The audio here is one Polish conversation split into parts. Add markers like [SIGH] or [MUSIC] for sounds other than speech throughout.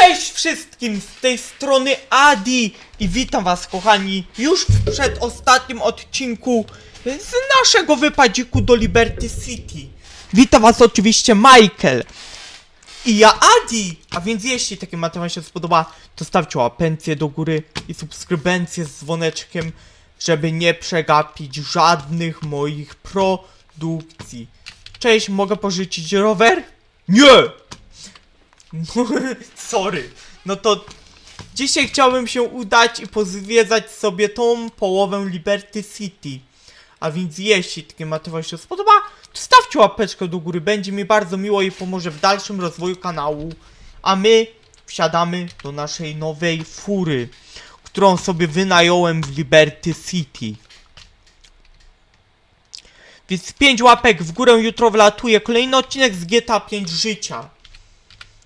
Cześć wszystkim z tej strony Adi i witam was kochani już w przedostatnim odcinku z naszego wypadziku do Liberty City. Witam was oczywiście Michael i ja Adi, a więc jeśli taki materiał się spodoba, to stawcie łapencję do góry i subskrybencję z dzwoneczkiem, żeby nie przegapić żadnych moich produkcji. Cześć, mogę pożyczyć rower? Nie! No, [LAUGHS] sorry. No to dzisiaj chciałbym się udać i pozwiedzać sobie tą połowę Liberty City. A więc jeśli taki materiał się spodoba, to stawcie łapeczkę do góry, będzie mi bardzo miło i pomoże w dalszym rozwoju kanału. A my wsiadamy do naszej nowej fury, którą sobie wynająłem w Liberty City. Więc 5 łapek w górę, jutro wlatuje kolejny odcinek z GTA 5 życia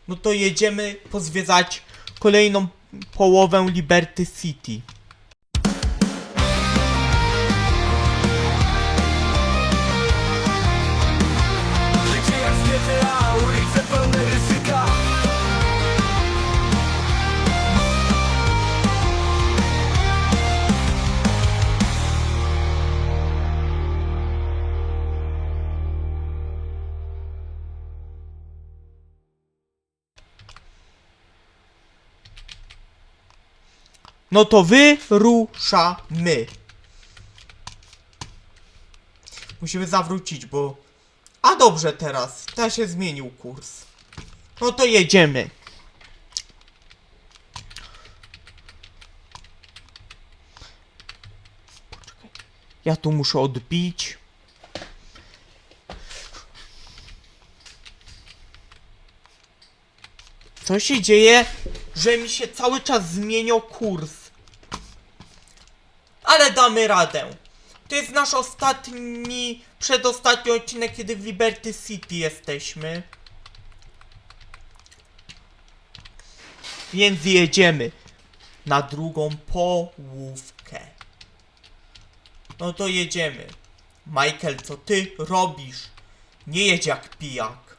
no to jedziemy pozwiedzać kolejną połowę Liberty City. No to wyruszamy. Musimy zawrócić, bo... A dobrze teraz, teraz się zmienił kurs. No to jedziemy. Ja tu muszę odbić. Co się dzieje, że mi się cały czas zmieniał kurs? Ale damy radę. To jest nasz ostatni, przedostatni odcinek, kiedy w Liberty City jesteśmy. Więc jedziemy na drugą połówkę. No to jedziemy. Michael, co ty robisz? Nie jedź jak pijak.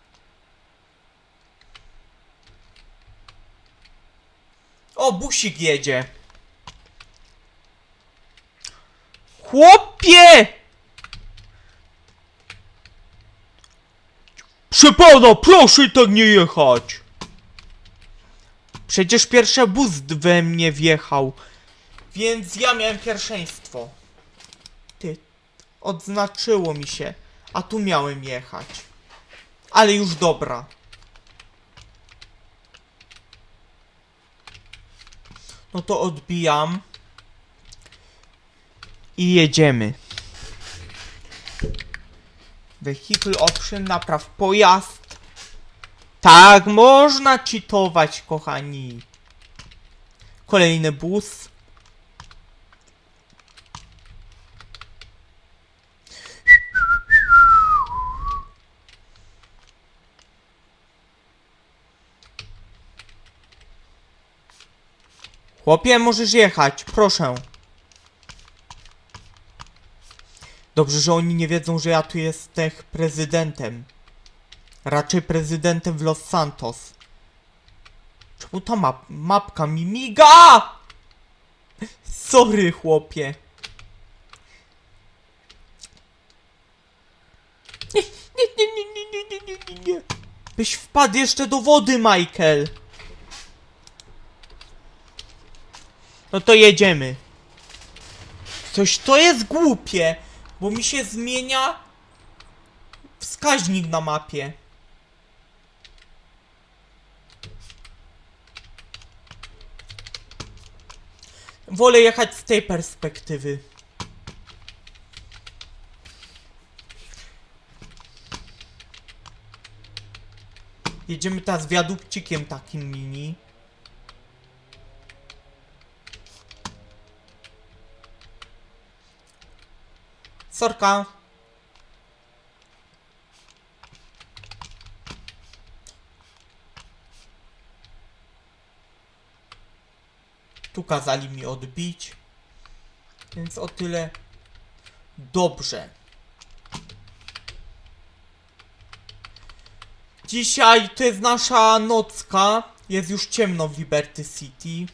O, busik jedzie. Chłopie! Przepada, proszę tak nie jechać. Przecież pierwszy bus we mnie wjechał. Więc ja miałem pierwszeństwo. Ty, odznaczyło mi się. A tu miałem jechać. Ale już dobra. No to odbijam. I jedziemy. Vehicle option, napraw pojazd. Tak, można cheatować, kochani. Kolejny bus. Chłopie, możesz jechać, proszę. Dobrze, że oni nie wiedzą, że ja tu jestem prezydentem. Raczej prezydentem w Los Santos. Czemu ta map mapka mi miga? Sorry, chłopie. Nie, nie, nie, nie, nie, nie, nie, nie. Byś wpadł jeszcze do wody, Michael. No to jedziemy. Coś to jest głupie, bo mi się zmienia wskaźnik na mapie. Wolę jechać z tej perspektywy. Jedziemy teraz wiadukcikiem takim mini. Sorka. Tu kazali mi odbić. Więc o tyle dobrze. Dzisiaj to jest nasza nocka. Jest już ciemno w Liberty City.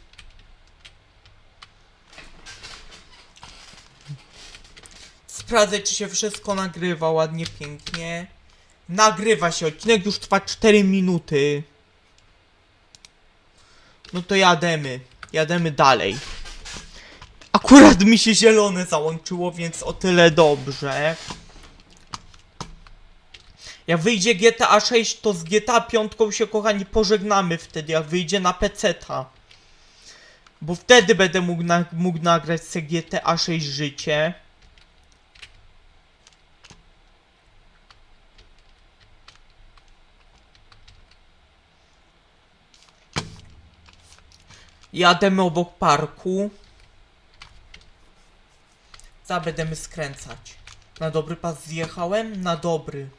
Sprawdzę, czy się wszystko nagrywa ładnie, pięknie. Nagrywa się, odcinek już trwa 4 minuty. No to jademy. Jademy dalej. Akurat mi się zielone załączyło, więc o tyle dobrze. Jak wyjdzie GTA 6, to z GTA 5 się kochani pożegnamy wtedy, jak wyjdzie na PC-ta. Bo wtedy będę mógł, na, mógł nagrać sobie GTA 6 życie. Jademy obok parku. Za będziemy skręcać. Na dobry pas zjechałem? Na dobry.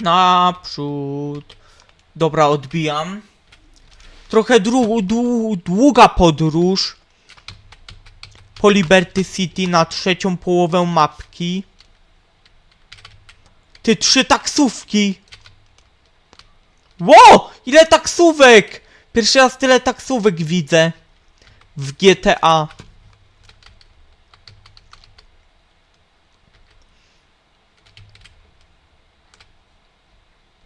Naprzód. Dobra, odbijam. Trochę dłu, dłu, długa podróż. Po Liberty City na trzecią połowę mapki. Ty, trzy taksówki! Ło! Ile taksówek! Pierwszy raz tyle taksówek widzę. W GTA.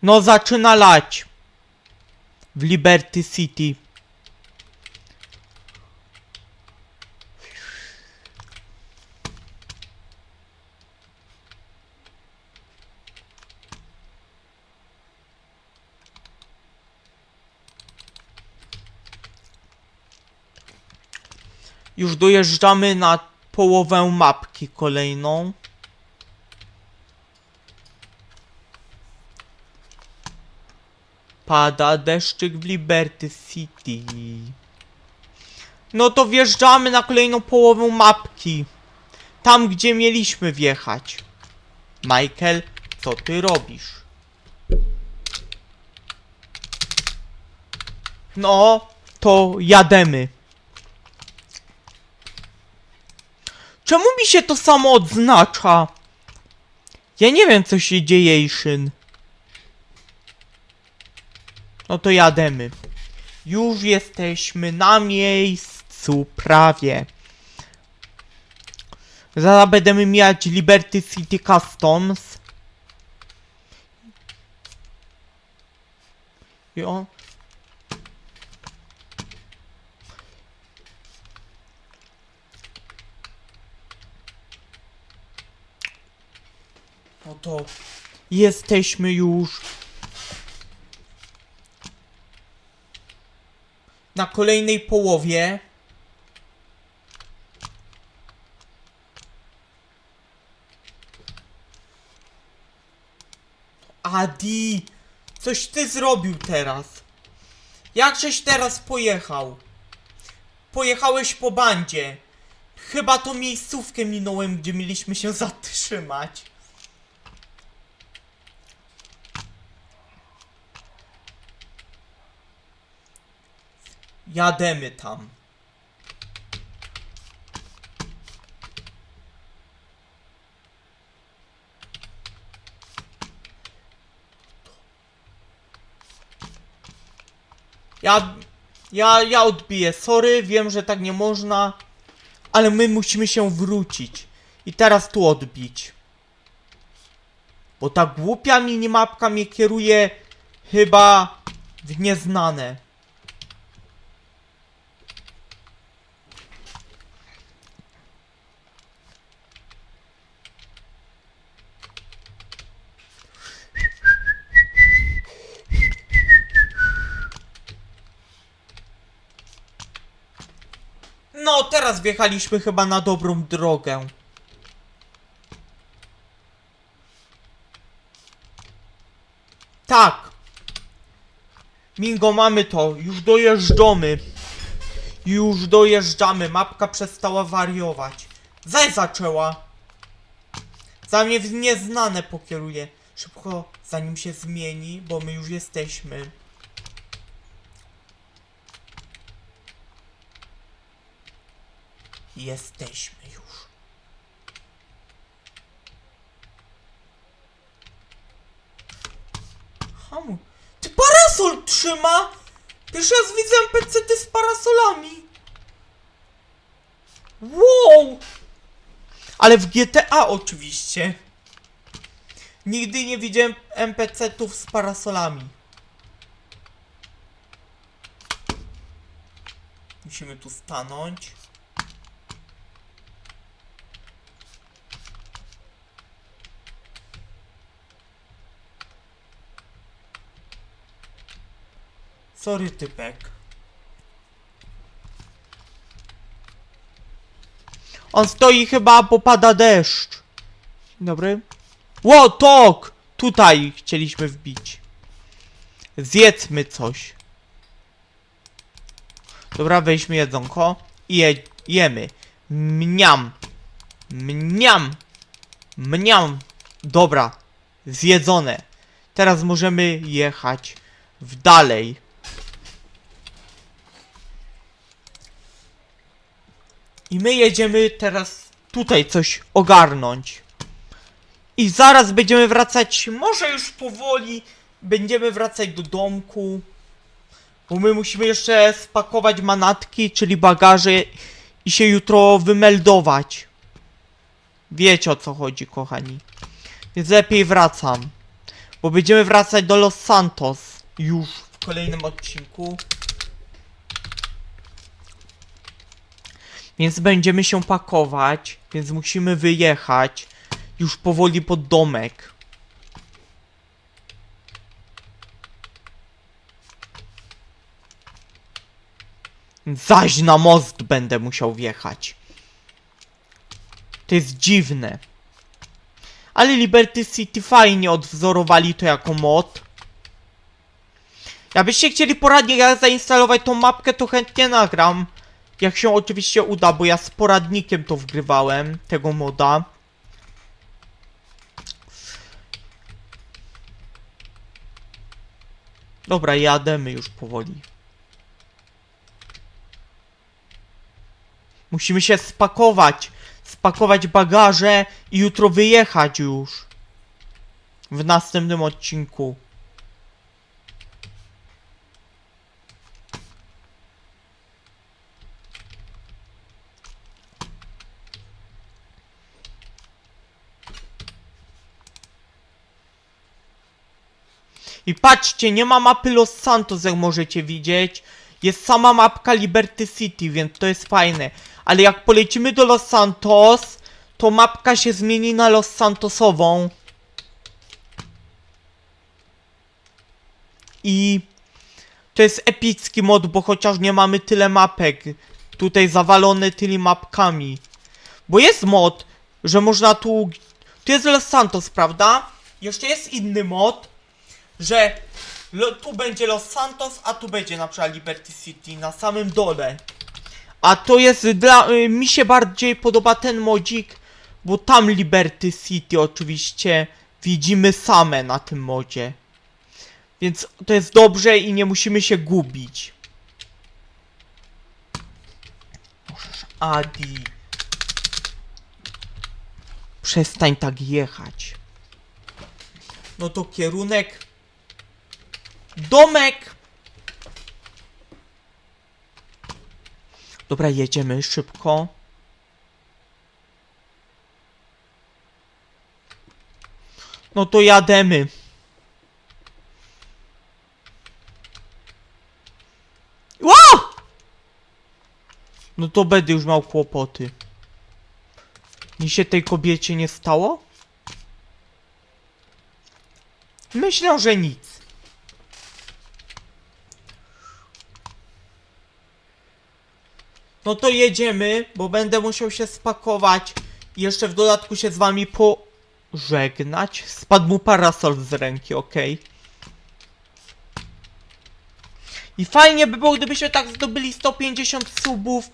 No zaczyna lać. W Liberty City. Już dojeżdżamy na połowę mapki kolejną. Pada deszczyk w Liberty City. No to wjeżdżamy na kolejną połowę mapki. Tam, gdzie mieliśmy wjechać. Michael, co ty robisz? No, to jademy. Czemu mi się to samo odznacza? Ja nie wiem, co się dzieje, Szyn. No to jademy. Już jesteśmy na miejscu, prawie. Zaraz będziemy mieć Liberty City Customs. I on... to jesteśmy już na kolejnej połowie. Adi, coś ty zrobił teraz. Jakżeś teraz pojechał? Pojechałeś po bandzie. Chyba to miejscówkę minąłem, gdzie mieliśmy się zatrzymać. Jademy tam. Ja, ja, ja odbiję. Sorry, wiem, że tak nie można, ale my musimy się wrócić. I teraz tu odbić. Bo ta głupia minimapka mnie kieruje chyba w nieznane. No, teraz wjechaliśmy chyba na dobrą drogę. Tak. Mingo, mamy to. Już dojeżdżamy. Już dojeżdżamy. Mapka przestała wariować. Zaś zaczęła. Za mnie w nieznane pokieruje. Szybko, zanim się zmieni, bo my już jesteśmy. Jesteśmy już. Hamu. Ty parasol trzyma! Pierwszy raz widzę NPC-ty z parasolami. Wow! Ale w GTA oczywiście. Nigdy nie widziałem NPC-tów z parasolami. Musimy tu stanąć. Sorry, typek. On stoi chyba, bo pada deszcz. Dobry. Ło, tok! Tutaj chcieliśmy wbić. Zjedzmy coś. Dobra, weźmy jedzonko i je, jemy. Mniam. Mniam. Mniam. Dobra. Zjedzone. Teraz możemy jechać w dalej. I my jedziemy teraz tutaj coś ogarnąć. I zaraz będziemy wracać, może już powoli będziemy wracać do domku. Bo my musimy jeszcze spakować manatki, czyli bagaże i się jutro wymeldować. Wiecie o co chodzi, kochani. Więc lepiej wracam. Bo będziemy wracać do Los Santos już w kolejnym odcinku. Więc będziemy się pakować, więc musimy wyjechać już powoli pod domek. Zaś na most będę musiał wjechać. To jest dziwne. Ale Liberty City fajnie odwzorowali to jako mod. Jakbyście chcieli poradnie jak zainstalować tą mapkę, to chętnie nagram. Jak się oczywiście uda, bo ja z poradnikiem to wgrywałem, tego moda. Dobra, jademy już powoli. Musimy się spakować. Spakować bagaże i jutro wyjechać już. W następnym odcinku. I patrzcie, nie ma mapy Los Santos, jak możecie widzieć. Jest sama mapka Liberty City, więc to jest fajne. Ale jak polecimy do Los Santos, to mapka się zmieni na Los Santosową. I to jest epicki mod, bo chociaż nie mamy tyle mapek. Tutaj zawalone tymi mapkami. Bo jest mod, że można tu... Tu jest Los Santos, prawda? Jeszcze jest inny mod, że lo, tu będzie Los Santos, a tu będzie na przykład Liberty City na samym dole. A to jest dla. Y, mi się bardziej podoba ten modzik, bo tam Liberty City oczywiście widzimy same na tym modzie. Więc to jest dobrze i nie musimy się gubić. Adi. Przestań tak jechać. No to kierunek Domek! Dobra, jedziemy szybko. No to jademy. Ło! No to będę już miał kłopoty. Nic się tej kobiecie nie stało? Myślę, że nic. No to jedziemy, bo będę musiał się spakować i jeszcze w dodatku się z wami pożegnać. Spadł mu parasol z ręki, okej. I fajnie by było, gdybyśmy tak zdobyli 150 subów.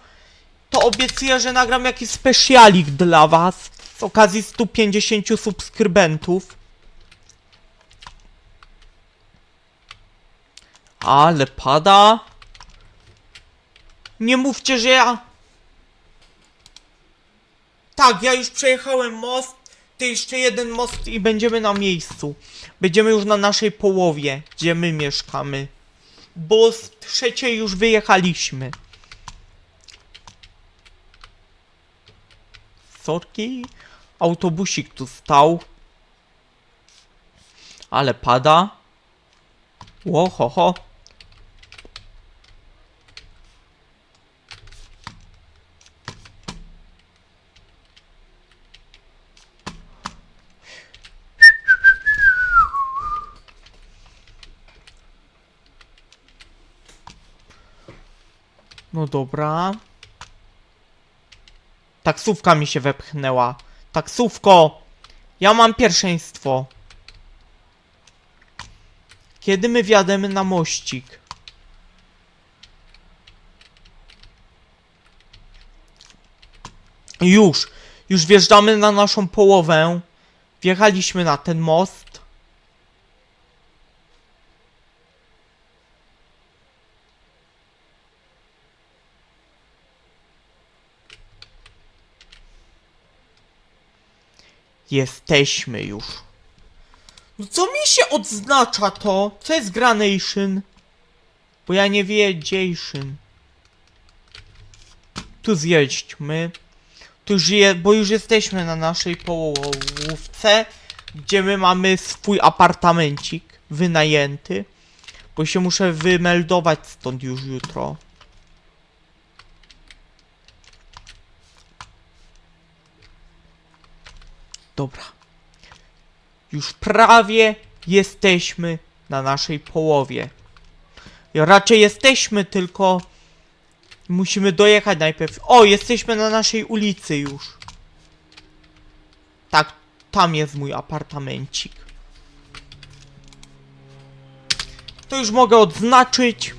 To obiecuję, że nagram jakiś specjalik dla was z okazji 150 subskrybentów. Ale pada. Nie mówcie, że ja... Tak, ja już przejechałem most. To jeszcze jeden most i będziemy na miejscu. Będziemy już na naszej połowie, gdzie my mieszkamy. bo z trzeciej już wyjechaliśmy. Sorki, autobusik tu stał. Ale pada. Ło, No dobra. Taksówka mi się wepchnęła. Taksówko! Ja mam pierwszeństwo. Kiedy my wjademy na mościk? Już! Już wjeżdżamy na naszą połowę. Wjechaliśmy na ten most. Jesteśmy już. No co mi się odznacza to? Co jest granation? Bo ja nie wiedziejszyn. Tu zjedźmy. Tu już bo już jesteśmy na naszej połówce, gdzie my mamy swój apartamencik wynajęty. Bo się muszę wymeldować stąd już jutro. Dobra. Już prawie jesteśmy na naszej połowie. Ja raczej jesteśmy, tylko musimy dojechać najpierw. O, jesteśmy na naszej ulicy już. Tak, tam jest mój apartamencik. To już mogę odznaczyć,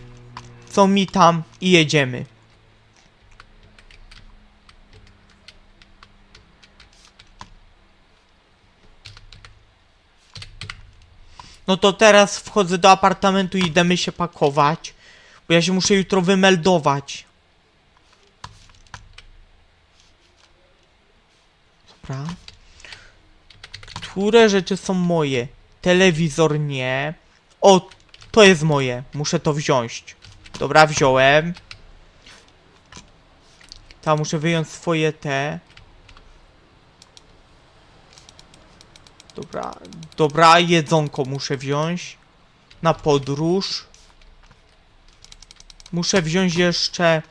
co mi tam i jedziemy. No to teraz wchodzę do apartamentu i idziemy się pakować. Bo ja się muszę jutro wymeldować. Dobra. Które rzeczy są moje? Telewizor nie. O, to jest moje. Muszę to wziąć. Dobra, wziąłem. Tam muszę wyjąć swoje te. Dobra, dobra, jedzonko muszę wziąć. Na podróż. Muszę wziąć jeszcze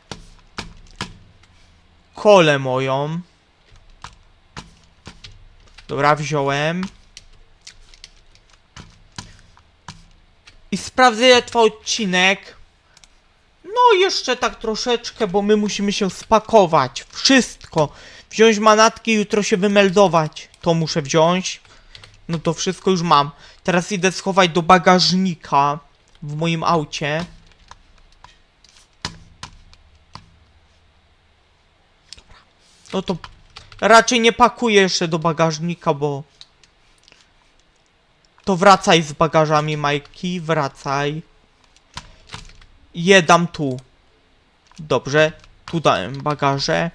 kolę moją. Dobra, wziąłem. I sprawdzę trwa odcinek. No jeszcze tak troszeczkę, bo my musimy się spakować. Wszystko. Wziąć manatki jutro się wymeldować. To muszę wziąć. No to wszystko już mam. Teraz idę schować do bagażnika w moim aucie. No to raczej nie pakuję jeszcze do bagażnika, bo to wracaj z bagażami, Majki, wracaj. Jedam tu. Dobrze, tu dałem bagaże.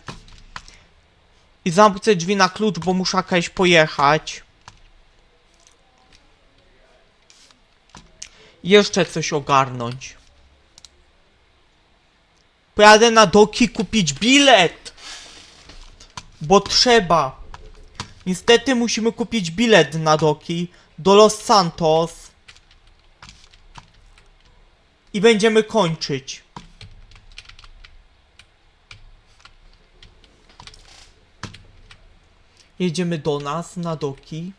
I zamknę drzwi na klucz, bo muszę jakaś pojechać. Jeszcze coś ogarnąć. Pojadę na doki kupić bilet. Bo trzeba. Niestety musimy kupić bilet na doki do Los Santos. I będziemy kończyć. Jedziemy do nas na doki.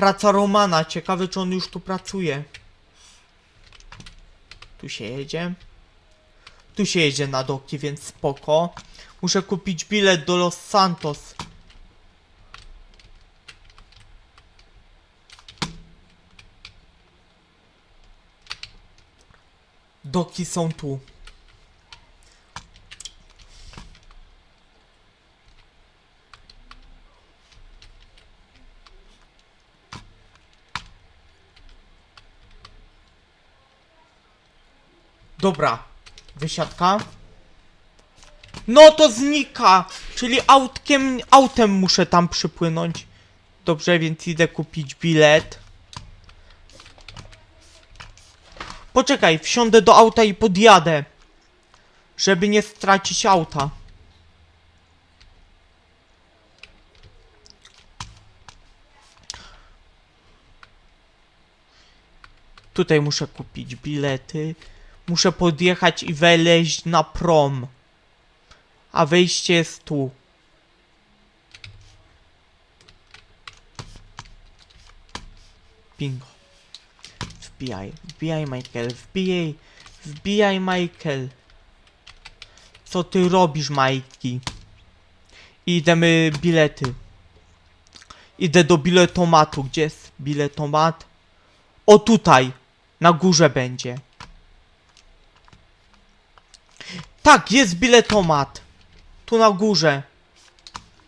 Praca Romana. Ciekawe, czy on już tu pracuje. Tu się jedzie. Tu się jedzie na doki, więc spoko. Muszę kupić bilet do Los Santos. Doki są tu. Dobra. Wysiadka. No to znika! Czyli autkiem, autem muszę tam przypłynąć. Dobrze, więc idę kupić bilet. Poczekaj, wsiądę do auta i podjadę. Żeby nie stracić auta. Tutaj muszę kupić bilety. Muszę podjechać i weleźć na prom. A wejście jest tu. Bingo. Wbijaj, wbijaj Michael, wbijaj, wbijaj Michael. Co ty robisz, Majki? Idziemy bilety. Idę do biletomatu. Gdzie jest biletomat? O tutaj, na górze będzie. Tak, jest biletomat. Tu na górze.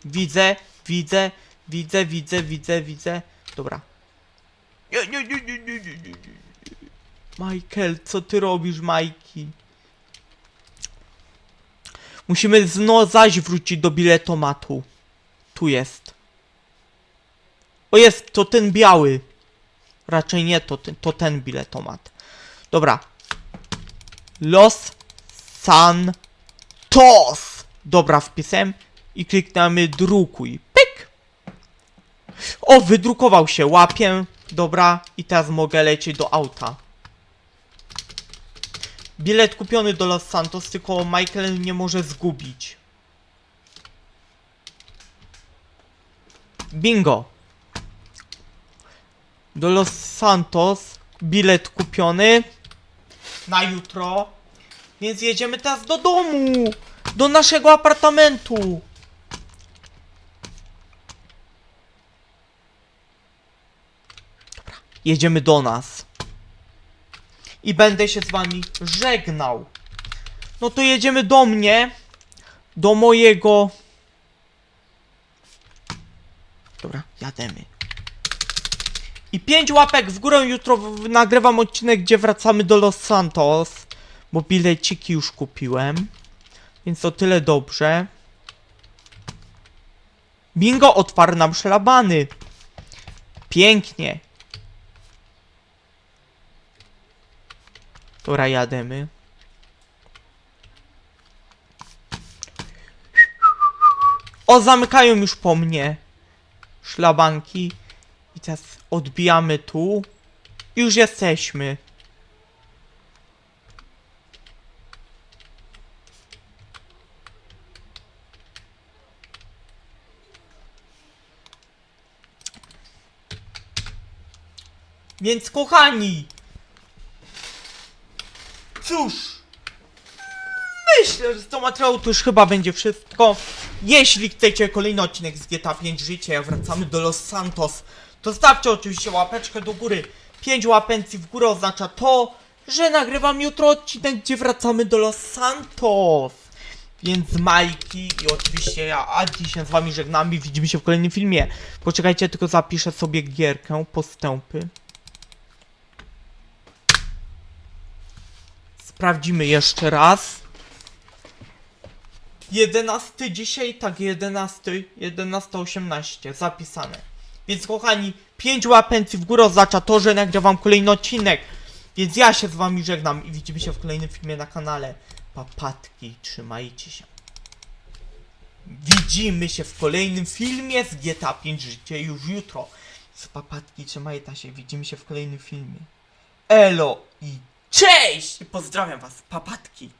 Widzę, widzę, widzę, widzę, widzę, widzę. Dobra. Nie, nie, nie, nie, nie, nie, nie. Michael, co ty robisz, Majki? Musimy znowu zaś wrócić do biletomatu. Tu jest. O jest, to ten biały. Raczej nie, to ten, to ten biletomat. Dobra. Los Santos. Dobra, wpisem i kliknemy drukuj. Pyk. O, wydrukował się. Łapię. Dobra, i teraz mogę lecieć do auta. Bilet kupiony do Los Santos, tylko Michael nie może zgubić. Bingo. Do Los Santos bilet kupiony na jutro. Więc jedziemy teraz do domu, do naszego apartamentu. Dobra, jedziemy do nas. I będę się z wami żegnał. No to jedziemy do mnie, do mojego. Dobra, jademy. I pięć łapek w górę jutro nagrywam odcinek, gdzie wracamy do Los Santos. Bo bileciki już kupiłem. Więc to tyle dobrze. Bingo, otwarł nam szlabany. Pięknie. Dobra, jademy. O, zamykają już po mnie szlabanki. I teraz odbijamy tu. Już jesteśmy. Więc kochani, cóż, myślę, że z tą materiału to już chyba będzie wszystko. Jeśli chcecie kolejny odcinek z GTA 5 Życie, jak wracamy do Los Santos, to stawcie oczywiście łapeczkę do góry. 5 łapencji w górę oznacza to, że nagrywam jutro odcinek, gdzie wracamy do Los Santos. Więc Majki i oczywiście ja, Adi się z wami żegnamy i widzimy się w kolejnym filmie. Poczekajcie, tylko zapiszę sobie gierkę, postępy. Sprawdzimy jeszcze raz. 11 dzisiaj, tak 11, 11.18 zapisane. Więc kochani, 5 łapencji w górę oznacza to, że nagrywam kolejny odcinek. Więc ja się z wami żegnam i widzimy się w kolejnym filmie na kanale. Papatki, trzymajcie się. Widzimy się w kolejnym filmie z GTA 5 Życie już jutro. Z papatki, trzymajcie się, widzimy się w kolejnym filmie. Elo i cześć! Pozdrawiam was, papatki.